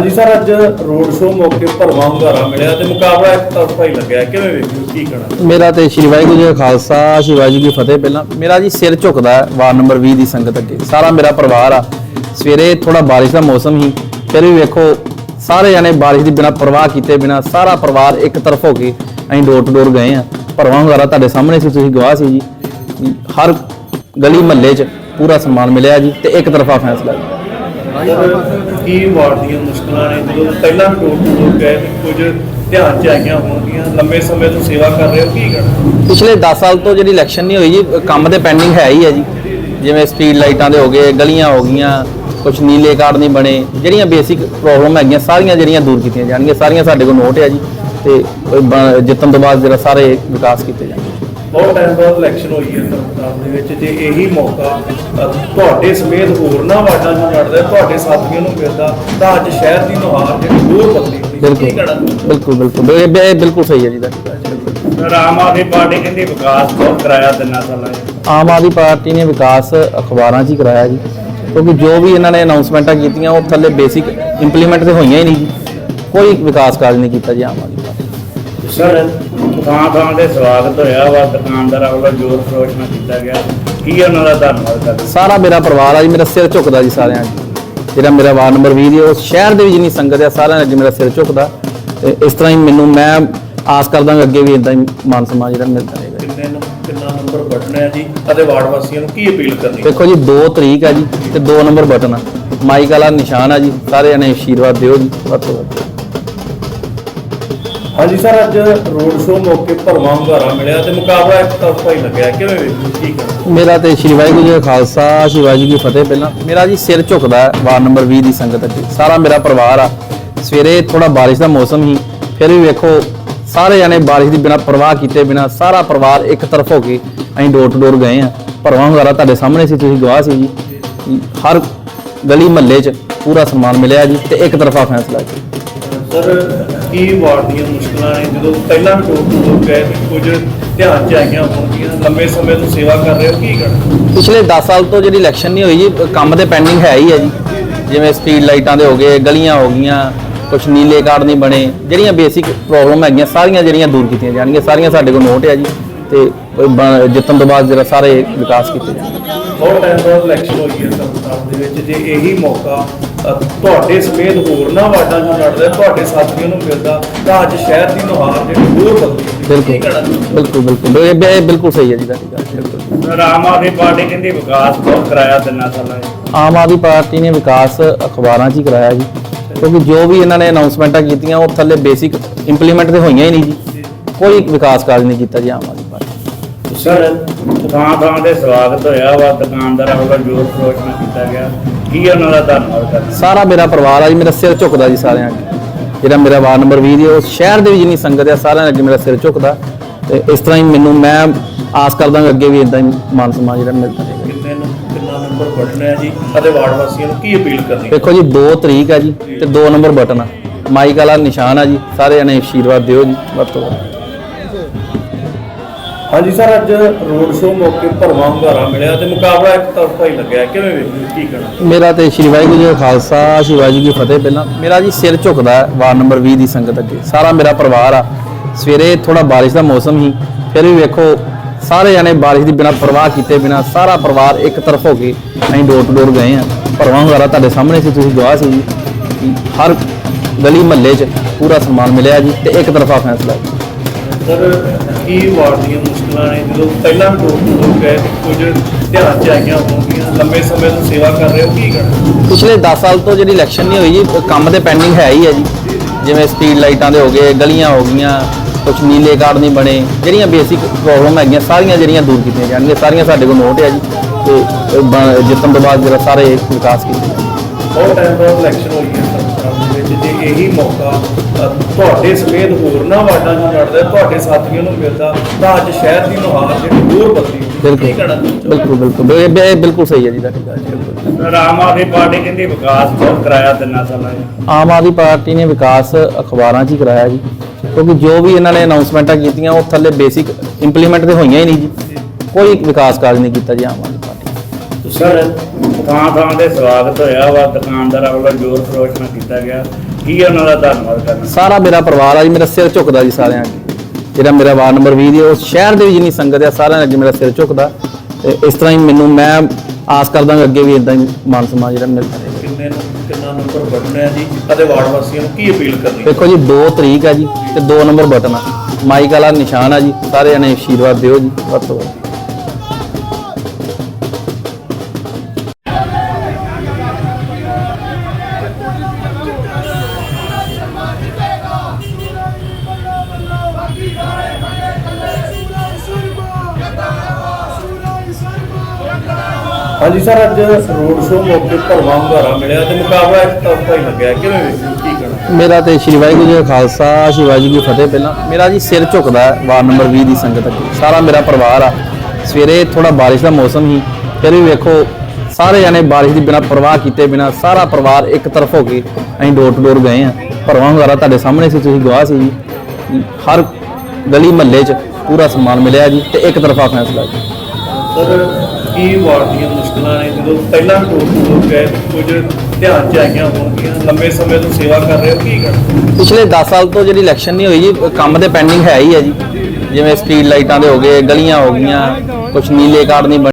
ਹਾਂਜੀ ਸਰ, ਅੱਜ road show ਮੌਕੇ ਭਰਵਾਂ ਹੁੰਗਾਰਾ ਮਿਲਿਆ ਤੇ ਮੁਕਾਬਲਾ ਇੱਕ ਤਰਫਾ ਹੀ ਲੱਗਿਆ। ਕਿਵੇਂ ਵੇਖੋ ਕੀ ਕਹਣਾ? ਮੇਰਾ ਤੇ ਸ਼੍ਰੀ ਵਾਹਿਗੁਰੂ ਜੀ ਕਾ ਖਾਲਸਾ, ਸ਼੍ਰੀ ਵਾਹਿਗੁਰੂ ਜੀ ਕੀ ਫਤਿਹ। ਪਹਿਲਾਂ ਮੇਰਾ ਜੀ ਸਿਰ ਝੁਕਦਾ ਹੈ ਵਾਰਡ ਨੰਬਰ 20 ਦੀ ਸੰਗਤ ਅੱਗੇ। ਸਾਰਾ ਮੇਰਾ ਪਰਿਵਾਰ ਆ। ਸਵੇਰੇ ਥੋੜਾ ਬਾਰਿਸ਼ ਦਾ ਮੌਸਮ ਸੀ, ਫਿਰ ਵੀ ਵੇਖੋ, ਸਾਰੇ ਜਣੇ ਬਾਰਿਸ਼ ਦੀ ਬਿਨਾ ਪਰਵਾਹ ਕੀਤੇ, ਬਿਨਾ ਸਾਰਾ ਪਰਿਵਾਰ ਇੱਕ ਤਰਫ ਹੋ ਕੇ ਅਸੀਂ ਡੋਰ ਟੂ ਡੋਰ ਗਏ ਆ ਭਰਵਾਂ ਹੁੰਗਾਰਾ ਤੁਹਾਡੇ ਸਾਹਮਣੇ ਸੀ, ਤੁਸੀਂ ਗਵਾਹ ਸੀ ਜੀ। ਹਰ ਗਲੀ ਮਹੱਲੇ 'ਚ ਪੂਰਾ ਸਨਮਾਨ ਮਿਲਿਆ ਜੀ ਤੇ ਇੱਕ ਤਰਫਾ ਫੈਸਲਾ ਜੀ। ਕੀ ਵਾਰਡ ਦੀਆਂ ਮੁਸ਼ਕਲਾਂ ਨੇ? ਜਦੋਂ ਪਹਿਲਾਂ ਟੋਲ ਟੋਲ ਗਏ ਕੁਝ ਧਿਆਨ ਚ ਆਈਆਂ ਹੋਣਗੀਆਂ, ਲੰਬੇ ਸਮੇਂ ਤੋਂ ਸੇਵਾ ਕਰ ਰਹੇ ਹੋ, ਕੀ ਕਹਣਾ ਪਿਛਲੇ 10 ਸਾਲ ਤੋਂ ਜਿਹੜੀ ਇਲੈਕਸ਼ਨ ਨਹੀਂ ਹੋਈ ਜੀ, ਕੰਮ ਤੇ ਪੈਂਡਿੰਗ ਹੈ ਹੀ ਹੈ ਜੀ। ਜਿਵੇਂ ਸਟਰੀਟ ਲਾਈਟਾਂ ਦੇ ਹੋ ਗਏ, ਗਲੀਆਂ ਹੋ ਗਈਆਂ ਕੁਝ ਨੀਲੇ ਕਾਰਡ ਨਹੀਂ ਬਣੇ। ਜਿਹੜੀਆਂ ਬੇਸਿਕ ਪ੍ਰੋਬਲਮ ਹੈਗੀਆਂ, ਸਾਰੀਆਂ ਜਿਹੜੀਆਂ ਦੂਰ ਕੀਤੀਆਂ ਜਾਣਗੀਆਂ, ਸਾਰੀਆਂ ਸਾਡੇ ਕੋਲ ਨੋਟ ਹੈ ਜੀ। ਤੇ ਉਹ ਜਿੱਤਣ ਤੋਂ ਬਾਅਦ ਜਿਹੜਾ ਸਾਰੇ ਵਿਕਾਸ ਕੀਤੇ ਜਾਣਗੇ। ਬਹੁਤ ਟਾਈਮ ਬਾਅਦ ਇਲੈਕਸ਼ਨ ਹੋਈ ਹੈ ਸਰਕਾਰ ਦੇ ਵਿੱਚ ਜੇ ਇਹੀ ਮੌਕਾ ਤੁਹਾਡੇ ਸਮੇਤ ਹੋਰਨਾਂ ਵਾਰਡਾਂ 'ਚ ਲੜਦਾ ਤੁਹਾਡੇ ਸਾਥੀਆਂ ਨੂੰ ਮਿਲਦਾ ਤਾਂ ਅੱਜ ਸ਼ਹਿਰ ਦੀ ਨੁਹਾਰ ਜਿਹੜੀ ਹੋਰ ਬਦਲੀ ਕੀ ਬਿਲਕੁਲ ਬਿਲਕੁਲ ਬਿਲਕੁਲ। ਇਹ- ਬਿਲਕੁਲ ਸਹੀ ਹੈ ਜੀ ਸਰ ਆਮ ਆਦਮੀ ਪਾਰਟੀ ਕਹਿੰਦੀ ਵਿਕਾਸ ਬਹੁਤ ਕਰਾਇਆ ਤਿੰਨਾਂ ਸਾਲਾਂ 'ਚ। ਆਮ ਆਦਮੀ ਪਾਰਟੀ ਨੇ ਵਿਕਾਸ ਅਖਬਾਰਾਂ 'ਚ ਹੀ ਕਰਾਇਆ ਜੀ ਕਿਉਂਕਿ ਜੋ ਵੀ ਇਹਨਾਂ ਨੇ ਅਨਾਉਂਸਮੈਂਟਾਂ ਕੀਤੀਆਂ ਉਹ ਥੱਲੇ ਬੇਸਿਕ ਇੰਪਲੀਮੈਂਟ ਤੇ ਹੋਈਆਂ ਹੀ ਨਹੀਂ ਜੀ। ਕੋਈ ਵਿਕਾਸ ਕਾਰਜ ਨਹੀਂ ਕੀਤਾ ਜੀ ਆਮ ਆਦਮੀ ਪਾਰਟੀ। ਸਰ ਥਾਂ ਥਾਂ ਤੇ ਸਵਾਗਤ ਹੋਇਆ ਵਾ ਦੁਕਾਨਦਾਰਾਂ ਵੱਲੋਂ ਜੋਰ ਖਰੋਸ਼ ਨਾਲ ਕੀਤਾ ਗਿਆ। ਕੀ ਉਹਨਾਂ ਦਾ ਧੰਨਵਾਦ ਕਰਦੇ? ਸਾਰਾ ਮੇਰਾ ਪਰਿਵਾਰ ਆ ਜੀ ਮੇਰਾ ਸਿਰ ਝੁਕਦਾ ਜੀ ਸਾਰਿਆਂ 'ਚ ਜਿਹੜਾ ਮੇਰਾ ਵਾਰਡ ਨੰਬਰ 20 ਦੀ ਉਹ ਸ਼ਹਿਰ ਦੇ ਵਿੱਚ ਜਿੰਨੀ ਸੰਗਤ ਆ ਸਾਰਿਆਂ ਨੇ ਅੱਜ ਮੇਰਾ ਸਿਰ ਝੁਕਦਾ। ਤੇ ਇਸ ਤਰ੍ਹਾਂ ਹੀ ਮੈਨੂੰ ਮੈਂ ਆਸ ਕਰਦਾ ਕਿ ਅੱਗੇ ਵੀ ਇਦਾਂ ਹੀ ਮਾਨ ਸਨਮਾਨ ਜਿਹੜਾ ਮਿਲਦਾ ਰਹੇਗਾ ਕਿੰਨੇ ਨੰ- ਕਿੰਨਾ ਨੰਬਰ ਬਟਨ ਹੈ ਜੀ? ਅਤੇ ਵਾਰਡ ਵਾਸੀਆਂ ਨੂੰ ਕੀ ਅਪੀਲ ਕਰਨੀ? ਦੇਖੋ ਜੀ 2 ਤਰੀਕ ਆ ਜੀ ਤੇ 2 ਨੰਬਰ ਬਟਨ ਆ। ਮਾਈਕ ਵਾਲਾ ਨਿਸ਼ਾਨ ਆ ਜੀ ਸਾਰੇ ਜਣੇ ਆਸ਼ੀਰਵਾਦ ਦਿਓ ਜੀ ਵੱਧ ਤੋਂ ਵੱਧ। ਹਾਂਜੀ ਸਰ ਅੱਜ ਰੋਡ ਸ਼ੋਅ ਮੌਕੇ ਭਰਵਾਂ ਹੁੰਗਾਰਾ ਮਿਲਿਆ ਤੇ ਮੁਕਾਬਲਾ ਇੱਕ ਤਰਫਾ ਹੀ ਲੱਗਿਆ। ਕਿਵੇਂ ਵੇਖੋ ਕੀ ਕਹਣਾ ਮੇਰਾ ਤੇ ਸ਼੍ਰੀ ਵਾਹਿਗੁਰੂ ਜੀ ਕਾ ਖਾਲਸਾ ਸ਼੍ਰੀ ਵਾਹਿਗੁਰੂ ਜੀ ਕੀ ਫਤਿਹ। ਪਹਿਲਾਂ ਮੇਰਾ ਜੀ ਸਿਰ ਝੁਕਦਾ ਹੈ ਵਾਰਡ ਨੰਬਰ 20 ਦੀ ਸੰਗਤ ਅੱਗੇ। ਸਾਰਾ ਮੇਰਾ ਪਰਿਵਾਰ ਆ। ਸਵੇਰੇ ਥੋੜਾ ਬਾਰਿਸ਼ ਦਾ ਮੌਸਮ ਸੀ ਫਿਰ ਵੀ ਵੇਖੋ ਸਾਰੇ ਜਣੇ ਬਾਰਿਸ਼ ਦੀ ਬਿਨਾ ਪਰਵਾਹ ਕੀਤੇ ਬਿਨਾ ਸਾਰਾ ਪਰਿਵਾਰ ਇੱਕ ਤਰਫ ਹੋ ਕੇ ਅਸੀਂ ਡੋਰ ਟੂ ਡੋਰ ਗਏ ਆ। ਭਰਵਾਂ ਹੁੰਗਾਰਾ ਤੁਹਾਡੇ ਸਾਹਮਣੇ ਸੀ ਤੁਸੀਂ ਗਵਾਹ ਸੀ ਜੀ। ਹਰ ਗਲੀ ਮਹੱਲੇ 'ਚ ਪੂਰਾ ਸਨਮਾਨ ਮਿਲਿਆ ਜੀ ਤੇ ਇੱਕ ਤਰਫਾ ਫੈਸਲਾ ਜੀ। ਸਰ ਕੀ ਵਾਰਡ ਦੀਆਂ ਮੁਸ਼ਕਲਾਂ ਨੇ, ਜਦੋਂ ਪਹਿਲਾਂ ਟੋਲ ਟੋਲ ਗਏ ਵੀ ਕੁਝ ਧਿਆਨ ਚ ਆਈਆਂ ਹੋਣਗੀਆਂ ਲੰਬੇ ਸਮੇਂ ਤੋਂ ਸੇਵਾ ਕਰ ਰਹੇ ਹੋ, ਕੀ ਕਹਣਾ ਪਿਛਲੇ 10 ਸਾਲ ਤੋਂ ਜਿਹੜੀ ਇਲੈਕਸ਼ਨ ਨਹੀਂ ਹੋਈ ਜੀ, ਕੰਮ ਤੇ ਪੈਂਡਿੰਗ ਹੈ ਹੀ ਹੈ ਜੀ। ਜਿਵੇਂ ਸਟਰੀਟ ਲਾਈਟਾਂ ਦੇ ਹੋ ਗਏ, ਗਲੀਆਂ ਹੋ ਗਈਆਂ ਕੁਝ ਨੀਲੇ ਕਾਰਡ ਨਹੀਂ ਬਣੇ, ਜਿਹੜੀਆਂ ਬੇਸਿਕ ਪ੍ਰੋਬਲਮ ਹੈਗੀਆਂ, ਸਾਰੀਆਂ ਜਿਹੜੀਆਂ ਦੂਰ ਕੀਤੀਆਂ ਜਾਣਗੀਆਂ, ਸਾਰੀਆਂ ਸਾਡੇ ਕੋਲ ਨੋਟ ਹੈ ਜੀ। ਤੇ ਜਿੱਤਣ ਤੋਂ ਬਾਅਦ ਜਿਹੜਾ ਸਾਰੇ ਵਿਕਾਸ ਕੀਤੇ ਜਾਣਗੇ ਬਹੁਤ ਟਾਈਮ ਬਾਅਦ ਇਲੈਕਸ਼ਨ ਹੋਈ ਹੈ ਸਰਕਾਰ ਦੇ ਵਿੱਚ। ਜੇ ਇਹੀ ਮੌਕਾ ਤੁਹਾਡੇ ਸਮੇਤ ਹੋਰਨਾਂ ਵਾਰਡਾਂ 'ਚ ਲੜਦਾ ਤੁਹਾਡੇ ਸਾਥੀਆਂ ਨੂੰ ਮਿਲਦਾ ਤਾਂ ਅੱਜ ਸ਼ਹਿਰ ਦੀ ਨੁਹਾਰ ਜਿਹੜੀ ਹੋਰ ਬਿਲਕੁਲ ਬਿਲਕੁਲ ਬਿਲਕੁਲ। ਇਹ ਬਿਲਕੁਲ ਸਹੀ ਹੈ ਜੀ ਤੁਹਾਡੀ ਆਮ ਆਦਮੀ ਪਾਰਟੀ ਕਹਿੰਦੀ ਵਿਕਾਸ ਬਹੁਤ ਕਰਾਇਆ ਤਿੰਨਾਂ ਸਾਲਾਂ ਆਮ ਆਦਮੀ ਪਾਰਟੀ ਨੇ ਵਿਕਾਸ ਅਖਬਾਰਾਂ 'ਚ ਹੀ ਕਰਾਇਆ ਜੀ। ਕਿਉਂਕਿ ਜੋ ਵੀ ਇਹਨਾਂ ਨੇ ਅਨਾਉਂਸਮੈਂਟਾਂ ਕੀਤੀਆਂ ਉਹ ਥੱਲੇ ਬੇਸਿਕ ਇੰਪਲੀਮੈਂਟ ਤੇ ਹੋਈਆਂ ਹੀ ਨਹੀਂ ਜੀ। ਕੋਈ ਵਿਕਾਸ ਕਾਰਜ ਨਹੀਂ ਕੀਤਾ ਜੀ ਆਮ ਆਦਮੀ। ਨੇ। ਸਰ ਥਾਂ ਥਾਂ ਤੇ ਸਵਾਗਤ ਹੋਇਆ ਵਾ ਦੁਕਾਨਦਾਰਾਂ ਵੱਲੋਂ ਜੋਰ ਖਰੋਸ਼ ਨਾਲ ਕੀਤਾ ਗਿਆ। ਕੀ ਉਹਨਾਂ ਦਾ ਧੰਨਵਾਦ ਕਰਦੇ ਸਾਰਾ ਮੇਰਾ ਪਰਿਵਾਰ ਆ ਜੀ ਮੇਰਾ ਸਿਰ ਝੁਕਦਾ ਜੀ ਸਾਰਿਆਂ 'ਚ ਜਿਹੜਾ ਮੇਰਾ ਵਾਰਡ ਨੰਬਰ 20 ਦੀ ਉਹ ਸ਼ਹਿਰ ਦੇ ਵਿੱਚ ਜਿੰਨੀ ਸੰਗਤ ਆ ਸਾਰਿਆਂ ਨੇ ਅੱਜ ਮੇਰਾ ਸਿਰ ਝੁਕਦਾ। ਤੇ ਇਸ ਤਰ੍ਹਾਂ ਹੀ ਮੈਨੂੰ ਮੈਂ ਆਸ ਕਰਦਾ ਕਿ ਅੱਗੇ ਵੀ ਇਦਾਂ ਹੀ ਮਾਨ ਸਨਮਾਨ ਜਿਹੜਾ ਮਿਲਦਾ ਰਹੇਗਾ ਕਿੰਨੇ ਨੰ- ਕਿੰਨਾ ਨੰਬਰ ਬਟਨ ਹੈ ਜੀ? ਅਤੇ ਵਾਰਡ ਵਾਸੀਆਂ ਨੂੰ ਕੀ ਅਪੀਲ ਕਰਨੀ? ਦੇਖੋ ਜੀ 2 ਤਰੀਕ ਆ ਜੀ ਤੇ 2 ਨੰਬਰ ਬਟਨ ਆ। ਮਾਈਕ ਵਾਲਾ ਨਿਸ਼ਾਨ ਆ ਜੀ ਸਾਰੇ ਜਣੇ ਆਸ਼ੀਰਵਾਦ ਦਿਓ ਜੀ ਵੱਧ ਤੋਂ ਵੱਧ। ਹਾਂਜੀ ਸਰ ਅੱਜ ਰੋਡ ਸ਼ੋਅ ਮੌਕੇ ਭਰਵਾਂ ਹੁੰਗਾਰਾ ਮਿਲਿਆ ਤੇ ਮੁਕਾਬਲਾ ਇੱਕ ਤਰਫਾ ਹੀ ਲੱਗਿਆ। ਕਿਵੇਂ ਵੇਖੋ ਕੀ ਕਹਣਾ? ਮੇਰਾ ਤੇ ਸ਼੍ਰੀ ਵਾਹਿਗੁਰੂ ਜੀ ਕਾ ਖਾਲਸਾ ਸ਼੍ਰੀ ਵਾਹਿਗੁਰੂ ਜੀ ਫਤਿਹ। ਪਹਿਲਾਂ ਮੇਰਾ ਜੀ ਸਿਰ ਝੁਕਦਾ ਹੈ ਵਾਰਡ ਨੰਬਰ 20 ਦੀ ਸੰਗਤ ਅੱਗੇ। ਸਾਰਾ ਮੇਰਾ ਪਰਿਵਾਰ ਆ। ਸਵੇਰੇ ਥੋੜਾ ਬਾਰਿਸ਼ ਦਾ ਮੌਸਮ ਸੀ ਫਿਰ ਵੀ ਵੇਖੋ ਸਾਰੇ ਜਣੇ ਬਾਰਿਸ਼ ਦੀ ਬਿਨਾ ਪਰਵਾਹ ਕੀਤੇ ਬਿਨਾ ਸਾਰਾ ਪਰਿਵਾਰ ਇੱਕ ਤਰਫ ਹੋ ਕੇ ਅਸੀਂ ਡੋਰ ਟੂ ਡੋਰ ਗਏ ਆ। ਭਰਵਾਂ ਹੁੰਗਾਰਾ ਤੁਹਾਡੇ ਸਾਹਮਣੇ ਸੀ ਤੁਸੀਂ ਗਵਾਹ ਸੀ ਜੀ। ਹਰ ਗਲੀ ਮਹੱਲੇ 'ਚ ਪੂਰਾ ਸਨਮਾਨ ਮਿਲਿਆ ਜੀ ਤੇ ਇੱਕ ਤਰਫਾ ਫੈਸਲਾ। ਸਰ ਕੀ ਵਾਰਡ ਦੀਆਂ ਮੁਸ਼ਕਲਾਂ ਨੇ ਜਦੋਂ ਪਹਿਲਾਂ ਟੋਲ ਗਏ ਵੀ ਕੁਝ ਧਿਆਨ ਚ ਆਈਆਂ ਹੋਣਗੀਆਂ ਲੰਬੇ ਸਮੇਂ ਤੋਂ ਸੇਵਾ ਕਰ ਰਹੇ ਹੋ ਕੀ ਕਹਣਾ ਪਿਛਲੇ 10 ਸਾਲ ਤੋਂ ਜਿਹੜੀ ਇਲੈਕਸ਼ਨ ਨਹੀਂ ਹੋਈ ਜੀ ਕੰਮ ਤੇ ਪੈਂਡਿੰਗ ਹੈ ਹੀ ਹੈ ਜੀ। ਜਿਵੇਂ ਸਟਰੀਟ ਲਾਈਟਾਂ ਦੇ ਹੋ ਗਏ ਗਲੀਆਂ ਹੋ ਗਈਆਂ ਕੁਝ ਨੀਲੇ ਕਾਰਡ ਨਹੀਂ ਬਣੇ ਜਿਹੜੀਆਂ ਬੇਸਿਕ ਪ੍ਰੋਬਲਮ ਹੈਗੀਆਂ ਸਾਰੀਆਂ ਜਿਹੜੀਆਂ ਦੂਰ ਕੀਤੀਆਂ ਜਾਣਗੀਆਂ ਸਾਰੀਆਂ ਸਾਡੇ ਕੋਲ ਨੋਟ ਹੈ ਜੀ। ਤੇ ਜਿੱਤਣ ਤੋਂ ਬਾਅਦ ਜਿਹੜਾ ਸਾਰੇ ਵਿਕਾਸ ਕੀਤੇ ਬਹੁਤ ਟਾਈਮ ਬਾਅਦ ਇਲੈਕਸ਼ਨ ਹੋਈ ਹੈ। ਜੇ ਇਹੀ ਮੌਕਾ ਤੁਹਾਡੇ ਸਮੇਤ ਹੋਰਨਾਂ ਵਾਰਡਾਂ 'ਚ ਲੜਦਾ ਤੁਹਾਡੇ ਸਾਥੀਆਂ ਨੂੰ ਮਿਲਦਾ ਤਾਂ ਅੱਜ ਸ਼ਹਿਰ ਦੀ ਨੁਹਾਰ ਜਿਹੜੀ ਹੋਰ ਬਦਲੀ ਬਿਲਕੁਲ ਬਿਲਕੁਲ ਬਿਲਕੁਲ। ਸਹੀ ਹੈ ਜੀ ਤੁਹਾਡੀ ਗੱਲ। ਆਮ ਆਦਮੀ ਪਾਰਟੀ ਕਹਿੰਦੀ ਵਿਕਾਸ ਬਹੁਤ ਕਰਾਇਆ ਤਿੰਨਾਂ ਸਾਲਾਂ ਆਮ ਆਦਮੀ ਪਾਰਟੀ ਨੇ ਵਿਕਾਸ ਅਖਬਾਰਾਂ 'ਚ ਹੀ ਕਰਾਇਆ ਜੀ। ਕਿਉਂਕਿ ਜੋ ਵੀ ਇਹਨਾਂ ਨੇ ਅਨਾਉਂਸਮੈਂਟਾਂ ਕੀਤੀਆਂ ਉਹ ਥੱਲੇ ਬੇਸਿਕ ਇੰਪਲੀਮੈਂਟ ਤੇ ਹੋਈਆਂ ਹੀ ਨਹੀਂ ਜੀ। ਕੋਈ ਵਿਕਾਸ ਕਾਰਜ ਨਹੀਂ ਕੀਤਾ ਜੀ ਆਮ ਆਦਮੀ ਨੇ। ਸਰ ਥਾਂ ਥਾਂ ਤੇ ਸਵਾਗਤ ਹੋਇਆ ਵਾ ਦੁਕਾਨਦਾਰਾਂ ਵੱਲੋਂ ਜੋਰ ਨਾਲ ਕੀਤਾ ਗਿਆ। ਕੀ ਉਹਨਾਂ ਦਾ ਧੰਨਵਾਦ ਕਰਨਾ? ਸਾਰਾ ਮੇਰਾ ਪਰਿਵਾਰ ਆ ਜੀ ਮੇਰਾ ਸਿਰ ਝੁਕਦਾ ਜੀ ਸਾਰਿਆਂ ਅੱਗੇ। ਜਿਹੜਾ ਮੇਰਾ ਵਾਰਡ ਨੰਬਰ 20 ਦੀ ਉਹ ਸ਼ਹਿਰ ਦੇ ਵੀ ਜਿੰਨੀ ਸੰਗਤ ਆ ਸਾਰਿਆਂ ਅੱਗੇ ਮੇਰਾ ਸਿਰ ਝੁਕਦਾ। ਤੇ ਇਸ ਤਰ੍ਹਾਂ ਹੀ ਮੈਨੂੰ ਮੈਂ ਆਸ ਕਰਦਾ ਕਿ ਅੱਗੇ ਵੀ ਇਦਾਂ ਹੀ ਮਾਨ ਸਨਮਾਨ ਜਿਹੜਾ ਮਿਲਦਾ ਰਹੇ ਕਿੰਨੇ ਨੂੰ ਕਿੰਨਾ ਨੰਬਰ ਬਣਨਾ ਹੈ ਜੀ? ਅਤੇ ਵਾਰਡ ਵਾਸੀਆਂ ਨੂੰ ਕੀ ਅਪੀਲ ਕਰਨੀ? ਦੇਖੋ ਜੀ 2 ਤਰੀਕ ਹੈ ਜੀ ਤੇ 2 ਨੰਬਰ ਬਟਨ ਆ। ਮਾਈਕ ਵਾਲਾ ਨਿਸ਼ਾਨ ਆ ਜੀ ਸਾਰੇ ਜਣੇ ਆਸ਼ੀਰਵਾਦ ਦਿਓ ਜੀ ਵੱਧ ਤੋਂ ਵੱਧ। ਹਾਂਜੀ ਸਰ ਅੱਜ ਰੋਡ ਸ਼ੋਅ ਮੌਕੇ ਭਰਵਾਂ ਹੁੰਗਾਰਾ ਮਿਲਿਆ ਤੇ ਮੁਕਾਬਲਾ ਇੱਕ ਤਰਫਾ ਹੀ ਲੱਗਿਆ। ਕਿਵੇਂ ਵੇਖੋ ਕੀ ਕਹਿਣਾ ਮੇਰਾ ਤੇ ਸ਼੍ਰੀ ਵਾਹਿਗੁਰੂ ਜੀ ਕਾ ਖਾਲਸਾ ਸ਼੍ਰੀ ਵਾਹਿਗੁਰੂ ਜੀ ਫਤਿਹ ਪਹਿਲਾਂ। ਮੇਰਾ ਜੀ ਸਿਰ ਝੁਕਦਾ ਹੈ ਵਾਰਡ ਨੰਬਰ 20 ਦੀ ਸੰਗਤ ਅੱਗੇ। ਸਾਰਾ ਮੇਰਾ ਪਰਿਵਾਰ ਆ। ਸਵੇਰੇ ਥੋੜਾ ਬਾਰਿਸ਼ ਦਾ ਮੌਸਮ ਸੀ ਫਿਰ ਵੀ ਵੇਖੋ ਸਾਰੇ ਜਣੇ ਬਾਰਿਸ਼ ਦੀ ਬਿਨਾ ਪਰਵਾਹ ਕੀਤੇ ਬਿਨਾ ਸਾਰਾ ਪਰਿਵਾਰ ਇੱਕ ਤਰਫ ਹੋ ਕੇ ਅਸੀਂ ਡੋਰ ਟੂ ਡੋਰ ਗਏ ਆ ਭਰਵਾਂ ਹੁੰਗਾਰਾ ਤੁਹਾਡੇ ਸਾਹਮਣੇ ਸੀ ਤੁਸੀਂ ਗਵਾਹ ਸੀ ਜੀ। ਹਰ ਗਲੀ ਮਹੱਲੇ 'ਚ ਪੂਰਾ ਸਨਮਾਨ ਮਿਲਿਆ ਜੀ ਤੇ ਇੱਕ ਤਰਫਾ ਫੈਸਲਾ ਜੀ। ਸਰ ਕੀ ਵਾਰਡ ਦੀਆਂ ਮੁਸ਼ਕਲਾਂ ਨੇ? ਜਦੋਂ ਪਹਿਲਾਂ ਟੂਰ ਟੂਰ ਗਏ ਕੁਝ ਧਿਆਨ ਚ ਆਈਆਂ ਹੋਣਗੀਆਂ, ਲੰਬੇ ਸਮੇਂ ਤੋਂ ਸੇਵਾ ਕਰ ਰਹੇ ਹੋ, ਕੀ ਕਹਿਣਾ ਪਿਛਲੇ 10 ਸਾਲ ਤੋਂ ਜਿਹੜੀ ਇਲੈਕਸ਼ਨ ਨਹੀਂ ਹੋਈ ਜੀ ਕੰਮ ਤੇ ਪੈਂਡਿੰਗ ਹੈ ਹੀ ਹੈ ਜੀ। ਜਿਵੇਂ ਸਟਰੀਟ ਲਾਈਟਾਂ ਦੇ ਹੋ ਗਏ, ਗਲੀਆਂ ਹੋ ਗਈਆਂ ਕੁਝ ਨੀਲੇ ਕਾਰਡ ਨਹੀਂ